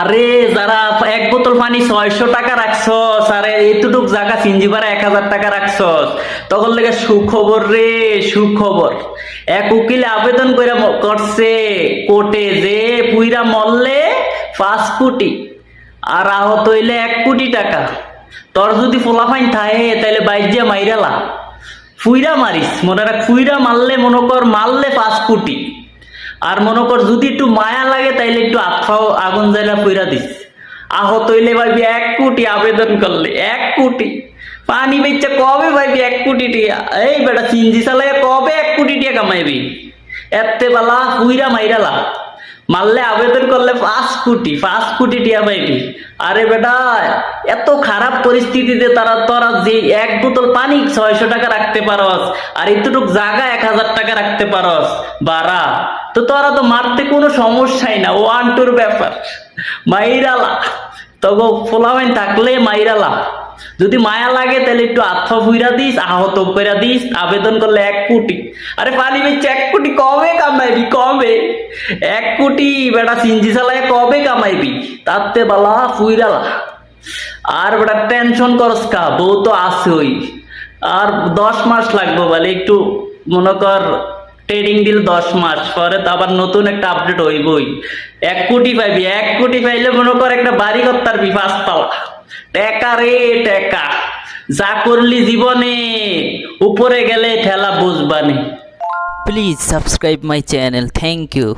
আরে যারা এক বোতল পানি ছয়শো টাকা রাখছো আরে এতটুক জায়গা সিঞ্জিবারা এক হাজার টাকা রাখছো। তখন লেগে সুখবর রে, সুখবর। এক উকিলে আবেদন করে করছে, কোর্টে যে পুইরা মরলে পাঁচ কোটি, আর আহত হইলে এক কোটি টাকা। তোর যদি ফোলাফাইন থাকে তাহলে বাইজিয়া মাইরালা ফুইরা মারিস, মনে রাখ ফুইরা মারলে মনে কর মারলে পাঁচ কোটি। আর মনে কর যদি একটু মায়া লাগে, তাইলে একটু আত্মাও আগুন জ্বালা পুইরা দিস। আহত হইলে ভাবি এক কোটি আবেদন করলে, এক কোটি। পানি বেচে কবে ভাবি এক কোটি টিয়া? এই বেটা চিনজি চালাইয়া কবে এক কোটি টিয়া কামাইবি? এতে বালা পুইরা মাইরালা মারলে আবেদন করলে পাঁচ কোটি পাঁচ কোটি টিয়া পাইবি। আরে বেটা, এত খারাপ পরিস্থিতিতে তারা তোরা যে এক বোতল পানি ছয়শো টাকা রাখতে পারস, আর এতটুক জায়গা এক হাজার টাকা রাখতে পারস বারা তো তোরা তো মারতে কোনো সমস্যাই না ওয়ান টুর ব্যাপার। মাইরালা, তগো ফোলাওয়াইন থাকলে মাইরালা। যদি মায়া লাগে তাহলে একটু আত্মা ফুইরা দিস, আহত করে দিস, আবেদন করলে এক কোটি। আরে পানি বেচে এক কোটি কবে? এক কোটি বেটা সিঞ্জি চালায় কবে কামাইবি? তাতে বালা ফুইরালা। আর বেটা টেনশন করস কা, বউ তো আসই আর দশ মাস লাগবে বলে, একটু মনে কর ট্রেডিং দিল দশ মাস, পরে তো আবার নতুন একটা আপডেট হইবই। এক কোটি পাইবি, এক কোটি পাইলে মনে কর একটা বাড়ি করতার বি পাঁচতলা টেকা রে টেকা, যা করলি জীবনে, উপরে গেলে ঠেলা বুঝবানি। Please subscribe my channel thank you.